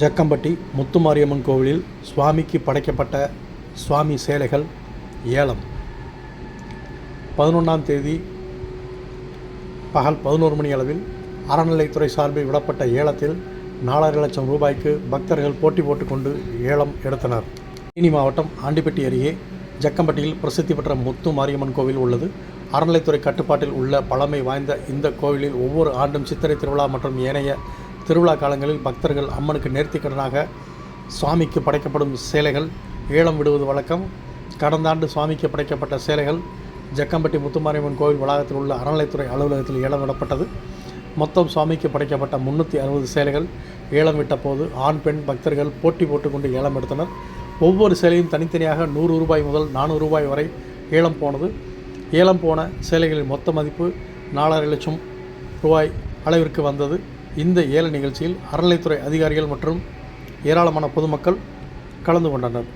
ஜக்கம்பட்டி முத்துமாரியம்மன் கோவிலில் சுவாமிக்கு படைக்கப்பட்ட சுவாமி சேலைகள் ஏலம். பதினொன்றாம் தேதி பகல் பதினோரு மணி அளவில் அறநிலைத்துறை சார்பில் விடப்பட்ட ஏலத்தில் நாலரை லட்சம் ரூபாய்க்கு பக்தர்கள் போட்டி போட்டுக்கொண்டு ஏலம் எடுத்தனர். தேனி மாவட்டம் ஆண்டிப்பட்டி அருகே ஜக்கம்பட்டியில் பிரசித்தி பெற்ற முத்து மாரியம்மன் கோவில் உள்ளது. அறநிலைத்துறை கட்டுப்பாட்டில் உள்ள பழமை வாய்ந்த இந்த கோவிலில் ஒவ்வொரு ஆண்டும் சித்திரை திருவிழா மற்றும் ஏனைய திருவிழா காலங்களில் பக்தர்கள் அம்மனுக்கு நேர்த்திக்கடனாக சுவாமிக்கு படைக்கப்படும் சேலைகள் ஏலம் விடுவது வழக்கம். கடந்த ஆண்டு சுவாமிக்கு படைக்கப்பட்ட சேலைகள் ஜக்கம்பட்டி முத்துமாரியம்மன் கோவில் வளாகத்தில் உள்ள அறநிலைத்துறை அலுவலகத்தில் ஏலம் விடப்பட்டது. மொத்தம் சுவாமிக்கு படைக்கப்பட்ட முன்னூற்றி அறுபது சேலைகள் ஏலம் விட்ட போது ஆண் பெண் பக்தர்கள் போட்டி போட்டுக்கொண்டு ஏலம் எடுத்தனர். ஒவ்வொரு சேலையும் தனித்தனியாக நூறு ரூபாய் முதல் நானூறு ரூபாய் வரை ஏலம் போனது. ஏலம் போன சேலைகளின் மொத்த மதிப்பு நாலரை லட்சம் ரூபாய் அளவிற்கு வந்தது. இந்த ஏல நிகழ்ச்சியில் அறநிலைத்துறை அதிகாரிகள் மற்றும் ஏராளமான பொதுமக்கள் கலந்து கொண்டனர்.